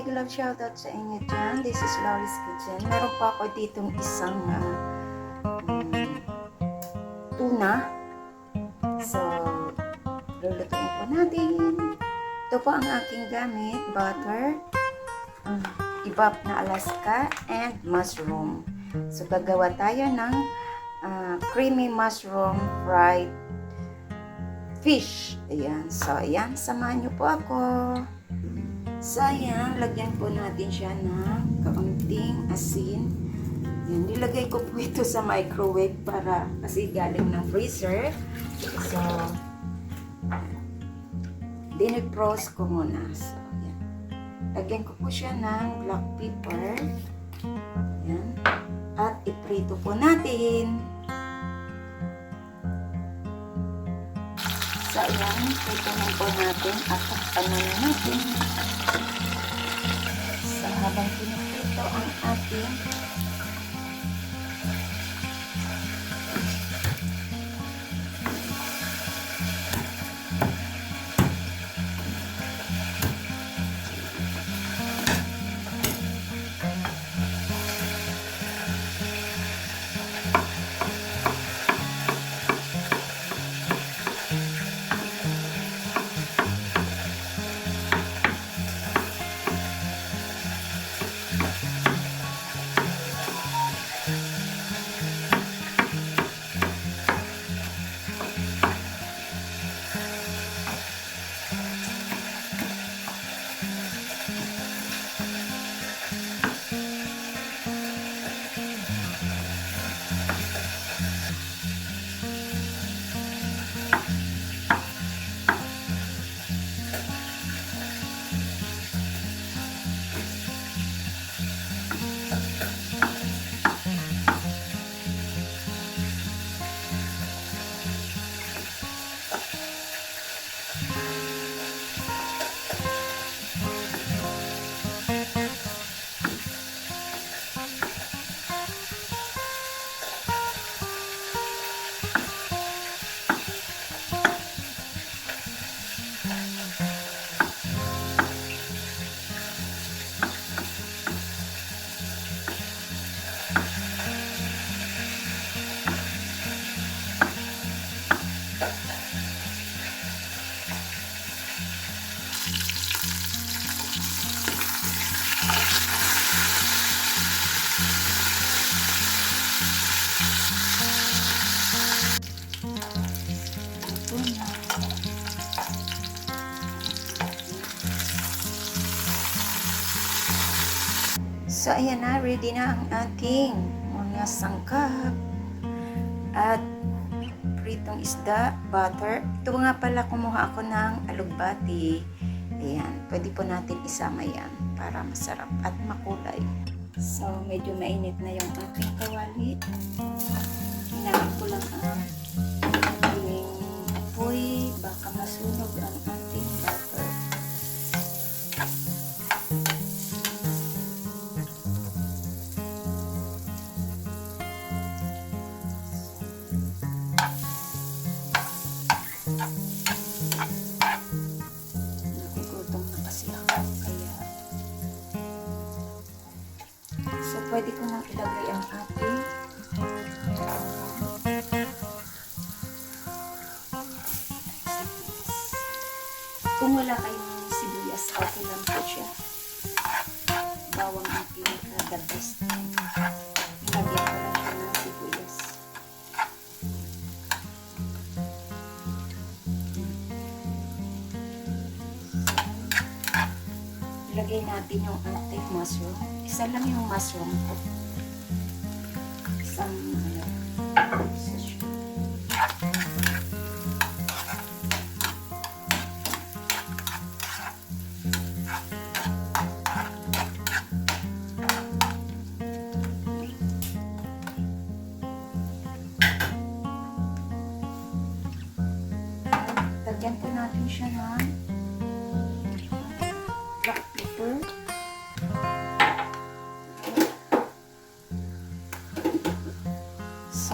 mega love shoutout sa inyo dyan. This is Lolly's Kitchen. Meron pa ako ditong isang mm, tuna. So, lulutuin po natin. Ito po ang aking gamit. Butter, um, ibab na Alaska, and mushroom. So, gagawa tayo ng ah, creamy mushroom fried fish. Ayan. So, ayan. Samahan niyo po ako. So, ayan. Lagyan po natin siya ng kaunting asin. Ayan. Nilagay ko po ito sa microwave para kasi galing ng freezer. So, dinipros ko muna. So, ayan. Lagyan ko po siya ng black pepper. Ayan. At iprito po natin. So, ayan, titingnan po natin at ano na natin. So, habang piniprito ang ating ayan na. Ready na ang ating mga sangkap. At pritong isda, butter. Ito nga pala kumuha ako ng alugbati. Ayan. Pwede po natin isama yan para masarap at makulay. So, medyo mainit na yung ating kawali. Hinamit ko lang ang So, pwede ko nang ilagay ang ating Kung wala kayong sibuyas, okay lang po siya. Ilagay natin yung ating mushroom. Isa lang yung mushroom.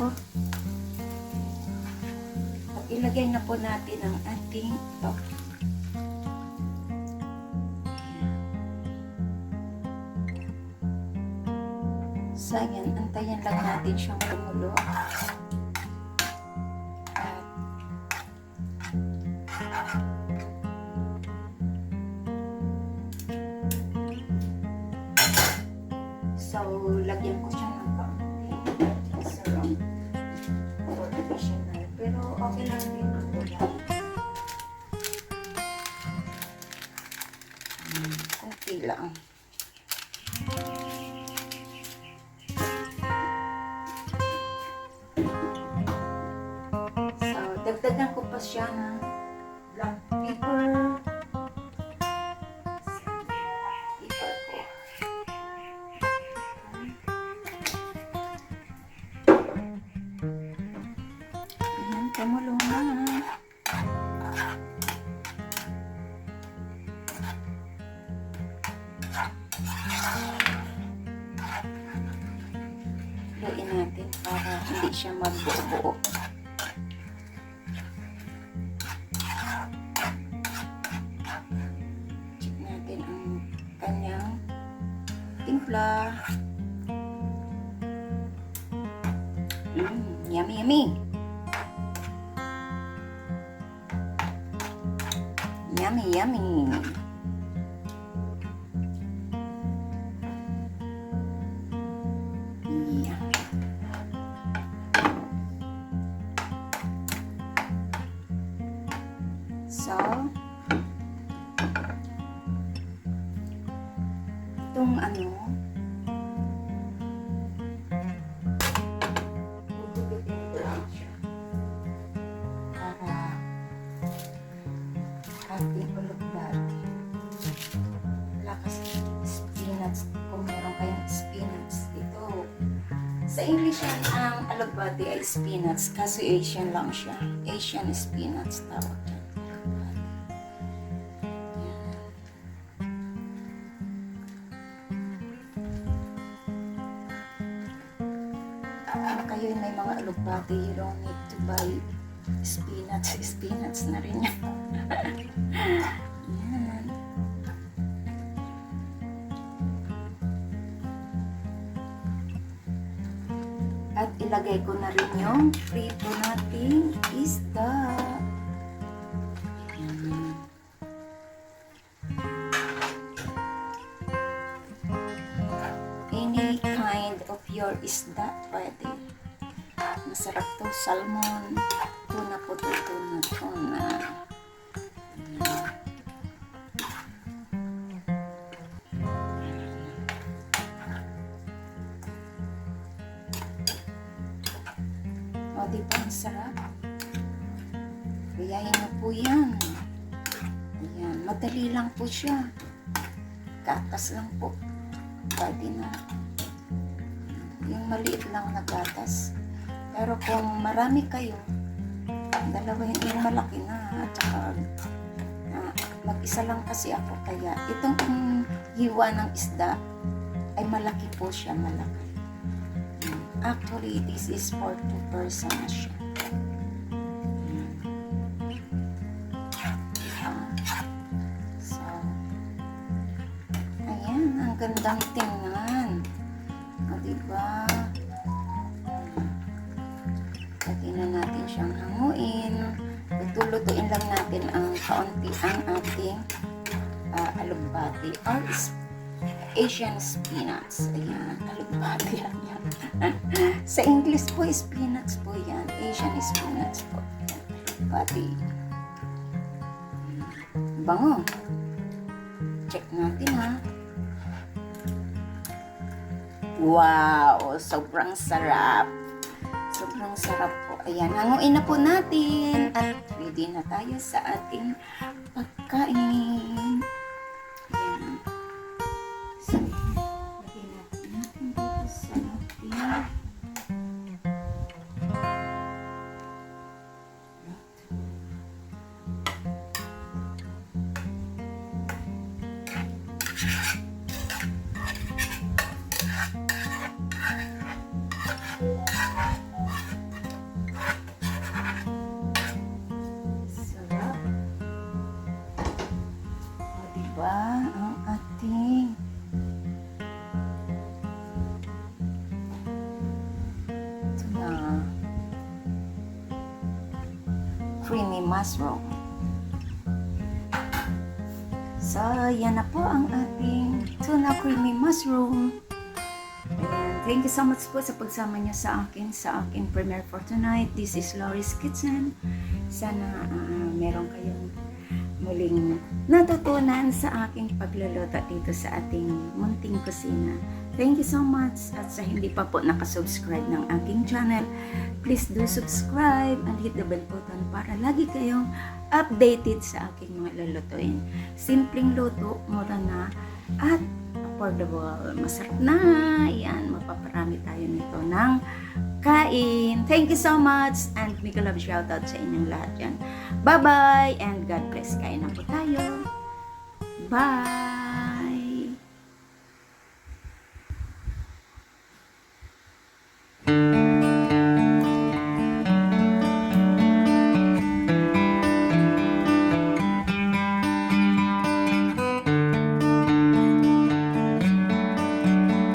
ako. At ilagay na po natin ang ating ito. Sayang, antayan lang natin siyang kumulo. So, lagyan ko dagdagan ko pa siya ng black pepper. Pepper ko. Ayan, kumulo na. Luin natin para hindi siya magbuo-buo. Timpla. Mm, yummy, yummy. Yummy, yummy. So, Sa English yan, ang alugbati ay spinach kasi Asian lang siya. Asian spinach tawag yan. Ah, kayo may mga alugbati, you don't need to buy spinach. Spinach na rin yan. yan. Ilagay ko na rin yung prito nating isda. Yan. Any kind of your isda pwede. Masarap to. Salmon. Tuna po. Tuna. Tuna. O, di ba? Ang sarap. Gayahin mo po yan. Ayan. Madali lang po siya. Gatas lang po. Pwede na. Yung maliit lang na gatas. Pero kung marami kayo, dalawa yung malaki na. At saka, ah, mag-isa lang kasi ako. Kaya itong hiwa ng isda ay malaki po siya. Malaki. Actually, this is for two persons siya. So, ayan, ang gandang tingnan. O, diba? Lagyan na natin siyang hanguin. Tutulutuin lang natin ang kaunti ang ating ah, alugbati or Asian spinach. Ayan, alugbati yan. Sa English po, spinach po yan. Asian spinach po. Alugbati. Bango. Check natin ha. Wow! Sobrang sarap. Sobrang sarap po. Ayan, hanguin na po natin. At ready na tayo sa ating pagkain. Mushroom. So, yan na po ang ating tuna creamy mushroom. Ayan. Thank you so much po sa pagsama niyo sa akin sa aking premiere for tonight. This is Lori's Kitchen. Sana ah, meron kayong muling natutunan sa aking pagluluto dito sa ating munting kusina. Thank you so much at sa hindi pa po nakasubscribe ng aking channel, please do subscribe and hit the bell button para lagi kayong updated sa aking mga lulutuin. Simpleng luto, mura na at affordable. Masarap na. Yan, mapaparami tayo nito ng kain. Thank you so much and mega love shoutout sa inyong lahat yan. Bye-bye and God bless. Kain na po tayo. Bye!